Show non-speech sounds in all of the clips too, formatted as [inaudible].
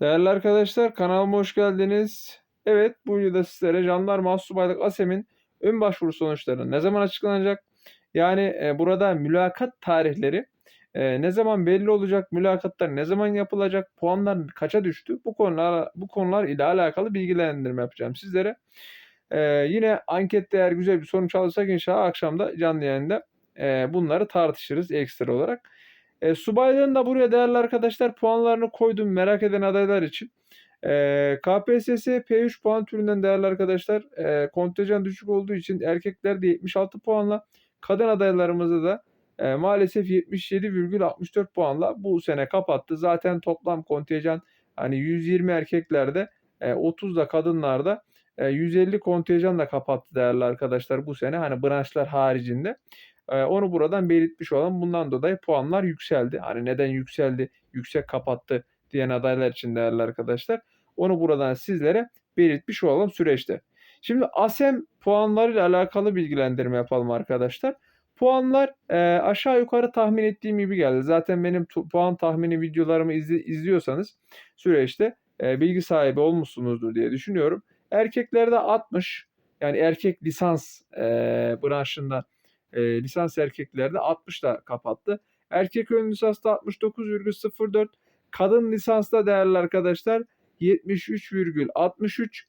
Değerli arkadaşlar kanalıma hoş geldiniz. Evet bu videoda sizlere Jandarma Astsubaylık ASEM'in ön başvuru sonuçları ne zaman açıklanacak? Yani e, burada mülakat tarihleri e, ne zaman belli olacak? Mülakatlar ne zaman yapılacak? Puanlar kaça düştü? Bu konular bu konular ile alakalı bilgilendirme yapacağım sizlere. E, yine ankette eğer güzel bir sonuç alırsak inşallah akşamda canlı yayında e, bunları tartışırız ekstra olarak. E, subaylığın da buraya değerli arkadaşlar puanlarını koydum merak eden adaylar için. E, KPSS P3 puan türünden değerli arkadaşlar e, kontenjan düşük olduğu için erkeklerde 76 puanla kadın adaylarımızda da e, maalesef 77,64 puanla bu sene kapattı. Zaten toplam kontenjan hani 120 erkeklerde e, 30 da kadınlarda e, 150 kontenjanla kapattı değerli arkadaşlar bu sene hani branşlar haricinde. Ee, onu buradan belirtmiş olan bundan dolayı puanlar yükseldi. Hani neden yükseldi, yüksek kapattı diyen adaylar için değerli arkadaşlar. Onu buradan sizlere belirtmiş olalım süreçte. Şimdi ASEM puanlarıyla alakalı bilgilendirme yapalım arkadaşlar. Puanlar e, aşağı yukarı tahmin ettiğim gibi geldi. Zaten benim puan tahmini videolarımı izli, izliyorsanız süreçte e, bilgi sahibi olmuşsunuzdur diye düşünüyorum. Erkeklerde 60 yani erkek lisans e, branşında e, lisans erkeklerde 60 da kapattı. Erkek ön lisansta 69,04. Kadın lisansta değerli arkadaşlar 73,63.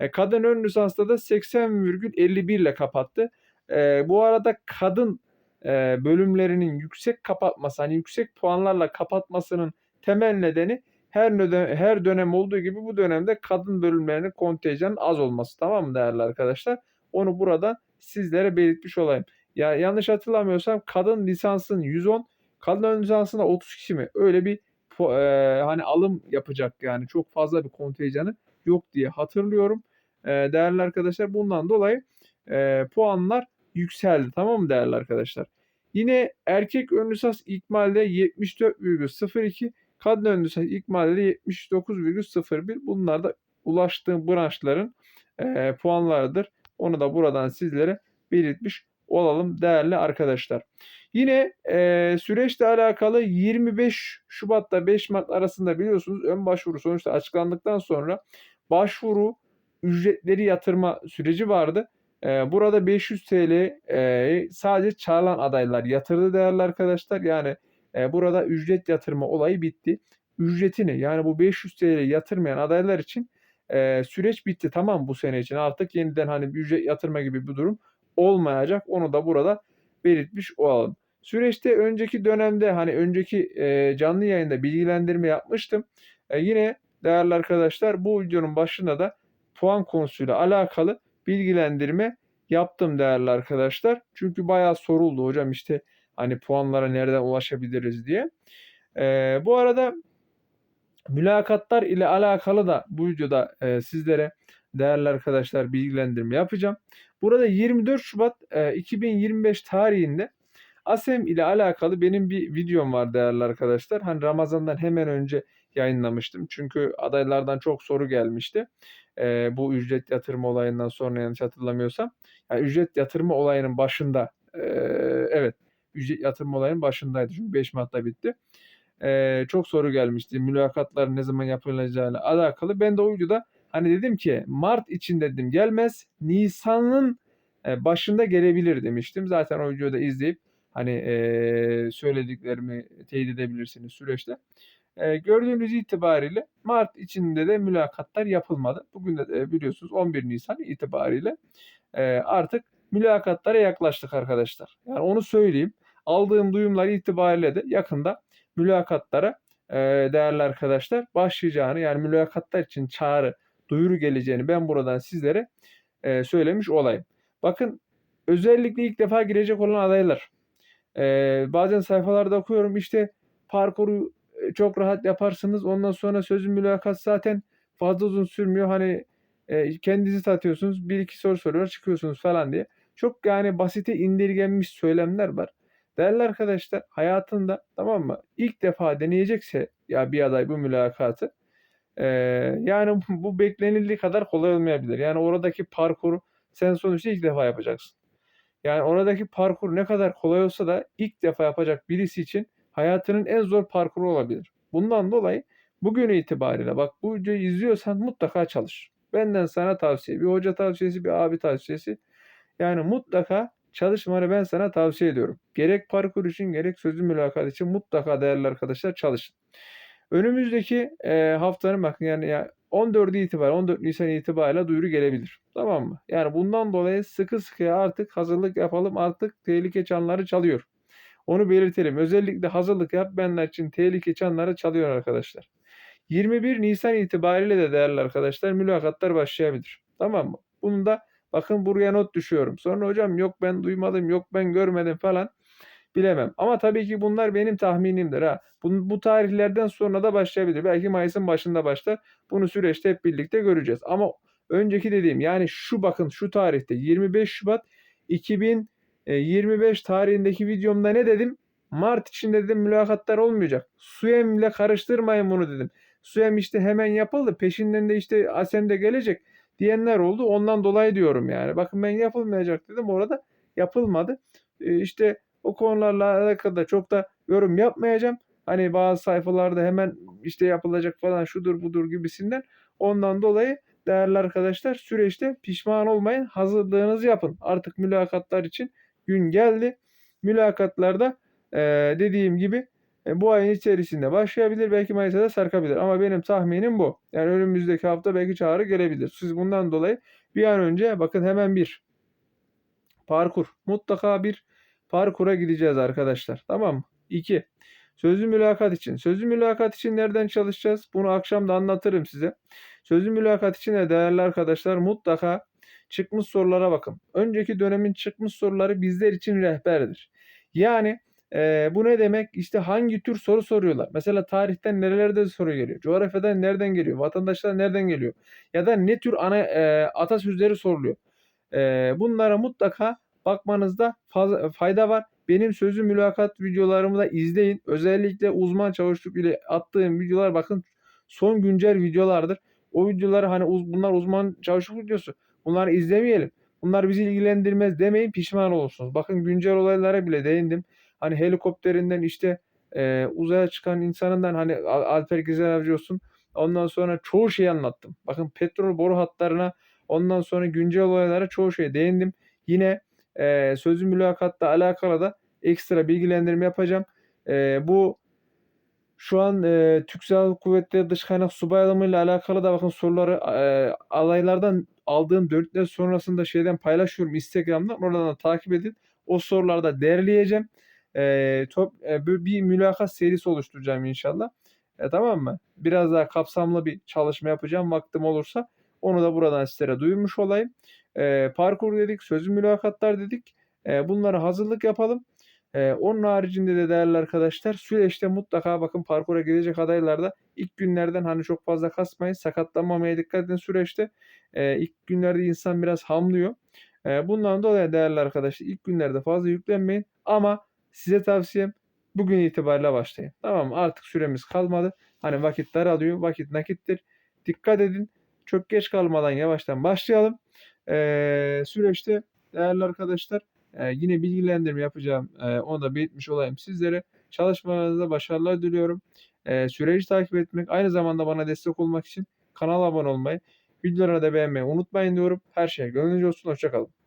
E, kadın ön lisansta da 80,51 ile kapattı. E, bu arada kadın e, bölümlerinin yüksek kapatması, hani yüksek puanlarla kapatmasının temel nedeni her dönem, her dönem olduğu gibi bu dönemde kadın bölümlerinin kontenjanın az olması tamam mı değerli arkadaşlar? Onu burada sizlere belirtmiş olayım. Ya yanlış hatırlamıyorsam kadın lisansın 110, kadın lisansında 30 kişi mi? Öyle bir e, hani alım yapacak yani çok fazla bir kontenjanı yok diye hatırlıyorum. E, değerli arkadaşlar bundan dolayı e, puanlar yükseldi tamam mı değerli arkadaşlar? Yine erkek ön lisans ikmalde 74,02, kadın ön lisans ikmalde 79,01. Bunlar da ulaştığım branşların e, puanlarıdır. Onu da buradan sizlere belirtmiş olalım değerli arkadaşlar. Yine e, süreçle alakalı 25 Şubat'ta 5 Mart arasında biliyorsunuz ön başvuru sonuçta açıklandıktan sonra başvuru ücretleri yatırma süreci vardı. E, burada 500 TL e, sadece çağrılan adaylar yatırdı değerli arkadaşlar. Yani e, burada ücret yatırma olayı bitti. Ücretini yani bu 500 TL yatırmayan adaylar için e, süreç bitti tamam bu sene için artık yeniden hani ücret yatırma gibi bir durum olmayacak. Onu da burada belirtmiş olalım. Süreçte önceki dönemde hani önceki e, canlı yayında bilgilendirme yapmıştım. E, yine değerli arkadaşlar bu videonun başında da puan konusuyla alakalı bilgilendirme yaptım değerli arkadaşlar. Çünkü bayağı soruldu hocam işte hani puanlara nereden ulaşabiliriz diye. E, bu arada mülakatlar ile alakalı da bu videoda e, sizlere değerli arkadaşlar bilgilendirme yapacağım. Burada 24 Şubat e, 2025 tarihinde ASEM ile alakalı benim bir videom var değerli arkadaşlar. Hani Ramazan'dan hemen önce yayınlamıştım. Çünkü adaylardan çok soru gelmişti. E, bu ücret yatırma olayından sonra yanlış hatırlamıyorsam. Yani ücret yatırma olayının başında e, evet ücret yatırma olayının başındaydı. Çünkü 5 Mart'ta bitti. E, çok soru gelmişti. Mülakatların ne zaman yapılacağıyla alakalı. Ben de o videoda Hani dedim ki Mart için dedim gelmez. Nisan'ın e, başında gelebilir demiştim. Zaten o videoda izleyip hani e, söylediklerimi teyit edebilirsiniz süreçte. E, gördüğünüz itibariyle Mart içinde de mülakatlar yapılmadı. Bugün de e, biliyorsunuz 11 Nisan itibariyle e, artık mülakatlara yaklaştık arkadaşlar. Yani onu söyleyeyim. Aldığım duyumlar itibariyle de yakında mülakatlara e, değerli arkadaşlar başlayacağını yani mülakatlar için çağrı duyuru geleceğini ben buradan sizlere e, söylemiş olayım. Bakın özellikle ilk defa girecek olan adaylar. E, bazen sayfalarda okuyorum işte parkuru e, çok rahat yaparsınız. Ondan sonra sözün mülakat zaten fazla uzun sürmüyor. Hani e, kendinizi tatıyorsunuz. Bir iki soru soruyor çıkıyorsunuz falan diye. Çok yani basite indirgenmiş söylemler var. Değerli arkadaşlar hayatında tamam mı ilk defa deneyecekse ya bir aday bu mülakatı ee, yani [laughs] bu beklenildiği kadar kolay olmayabilir. Yani oradaki parkuru sen sonuçta ilk defa yapacaksın. Yani oradaki parkur ne kadar kolay olsa da ilk defa yapacak birisi için hayatının en zor parkuru olabilir. Bundan dolayı Bugün itibariyle bak bu videoyu izliyorsan mutlaka çalış. Benden sana tavsiye. Bir hoca tavsiyesi, bir abi tavsiyesi. Yani mutlaka çalışmanı ben sana tavsiye ediyorum. Gerek parkur için gerek sözlü mülakat için mutlaka değerli arkadaşlar çalışın. Önümüzdeki e, haftanın bakın yani ya 14'ü itibariyle 14 Nisan itibariyle duyuru gelebilir. Tamam mı? Yani bundan dolayı sıkı sıkıya artık hazırlık yapalım. Artık tehlike çanları çalıyor. Onu belirtelim. Özellikle hazırlık yap benler için tehlike çanları çalıyor arkadaşlar. 21 Nisan itibariyle de değerli arkadaşlar mülakatlar başlayabilir. Tamam mı? Bunu da bakın buraya not düşüyorum. Sonra hocam yok ben duymadım, yok ben görmedim falan bilemem. Ama tabii ki bunlar benim tahminimdir ha. Bu, bu tarihlerden sonra da başlayabilir. Belki Mayıs'ın başında başlar. Bunu süreçte hep birlikte göreceğiz. Ama önceki dediğim yani şu bakın şu tarihte 25 Şubat 2025 tarihindeki videomda ne dedim? Mart içinde dedim mülakatlar olmayacak. Suyem ile karıştırmayın bunu dedim. Suyem işte hemen yapıldı. Peşinden de işte Asem de gelecek diyenler oldu. Ondan dolayı diyorum yani. Bakın ben yapılmayacak dedim. Orada yapılmadı. Ee, işte o konularla alakalı da çok da yorum yapmayacağım. Hani bazı sayfalarda hemen işte yapılacak falan şudur budur gibisinden. Ondan dolayı değerli arkadaşlar süreçte pişman olmayın. Hazırlığınızı yapın. Artık mülakatlar için gün geldi. Mülakatlarda e, dediğim gibi e, bu ayın içerisinde başlayabilir. Belki Mayıs'a da sarkabilir. Ama benim tahminim bu. Yani önümüzdeki hafta belki çağrı gelebilir. Siz bundan dolayı bir an önce bakın hemen bir parkur. Mutlaka bir parkura gideceğiz arkadaşlar. Tamam mı? 2. Sözlü mülakat için. Sözlü mülakat için nereden çalışacağız? Bunu akşam da anlatırım size. Sözlü mülakat için de değerli arkadaşlar mutlaka çıkmış sorulara bakın. Önceki dönemin çıkmış soruları bizler için rehberdir. Yani e, bu ne demek? İşte hangi tür soru soruyorlar? Mesela tarihten nerelerde soru geliyor? Coğrafyadan nereden geliyor? Vatandaşlar nereden geliyor? Ya da ne tür ana e, atasözleri soruluyor? E, bunlara mutlaka bakmanızda fayda var. Benim sözlü mülakat videolarımı da izleyin. Özellikle uzman çavuşluk ile attığım videolar bakın son güncel videolardır. O videoları hani uz, bunlar uzman çavuşluk videosu. Bunları izlemeyelim. Bunlar bizi ilgilendirmez demeyin pişman olursunuz. Bakın güncel olaylara bile değindim. Hani helikopterinden işte e, uzaya çıkan insanından hani Alper Güzel Avcı olsun. Ondan sonra çoğu şeyi anlattım. Bakın petrol boru hatlarına ondan sonra güncel olaylara çoğu şeye değindim. Yine e, sözlü mülakatla alakalı da ekstra bilgilendirme yapacağım. E, bu şu an e, Türk Silahlı Kuvvetleri Dış Kaynak Subay ile alakalı da bakın soruları e, alaylardan aldığım dönütler sonrasında şeyden paylaşıyorum Instagram'dan. Oradan da takip edin. O soruları da derleyeceğim. E, top, e, bir mülakat serisi oluşturacağım inşallah. E, tamam mı? Biraz daha kapsamlı bir çalışma yapacağım vaktim olursa. Onu da buradan sizlere duyurmuş olayım. E, parkur dedik, sözlü mülakatlar dedik. E, bunlara hazırlık yapalım. E, onun haricinde de değerli arkadaşlar süreçte mutlaka bakın parkura gelecek adaylarda ilk günlerden hani çok fazla kasmayın. Sakatlanmamaya dikkat edin süreçte. E, ilk günlerde insan biraz hamlıyor. E, bundan dolayı değerli arkadaşlar ilk günlerde fazla yüklenmeyin. Ama size tavsiyem bugün itibariyle başlayın. Tamam mı? Artık süremiz kalmadı. Hani vakit daralıyor. Vakit nakittir. Dikkat edin. Çok geç kalmadan yavaştan başlayalım. Ee, süreçte değerli arkadaşlar e, yine bilgilendirme yapacağım. E, onu da belirtmiş olayım sizlere. Çalışmalarınızda başarılar diliyorum. E, süreci takip etmek, aynı zamanda bana destek olmak için kanala abone olmayı, videoları da beğenmeyi unutmayın diyorum. Her şey gönlünüzce olsun. Hoşçakalın.